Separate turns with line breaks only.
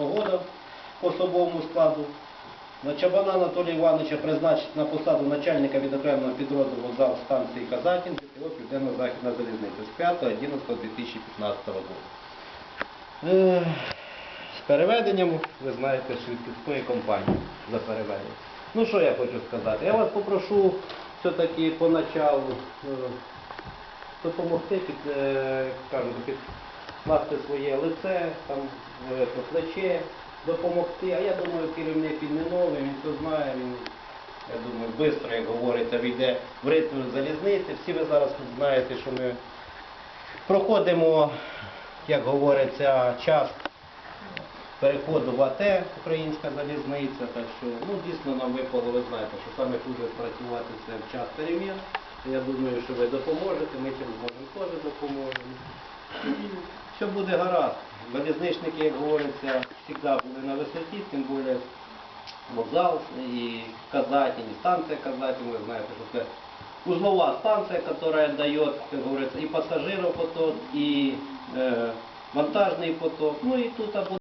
года по особовому складу. На Чабана Анатолія Івановича призначить на посаду начальника відокремленого підрозділу вокзал станції Казатін ДТО Південно-Західна залізниця з 5.11.2015 року. Е, З переведенням, ви знаєте, швидкіської компанії за переведення. Ну що я хочу сказати? Я вас попрошу все-таки поначалу е, допомогти під, е, як кажуть, своє лице, там, е, плече, допомогти. А я думаю, керівник новий, він все знає, він, я думаю, швидко, як говориться, війде в ритм залізниці. Всі ви зараз знаєте, що ми проходимо, як говориться, час переходу в АТ, Українська залізниця, так що ну, дійсно нам випало, ви знаєте, що саме хуже працювати це в час перемін. Я думаю, що ви допоможете, ми чим зможемо теж допоможемо. І все буде гаразд. Залізничники, як говориться, завжди були на висоті, тим більше вокзал і Казатин, і станція Казатин, ви знаєте, що це узлова станція, которая дає, як говориться, і пассажиров поток, и э, монтажный поток. Ну і тут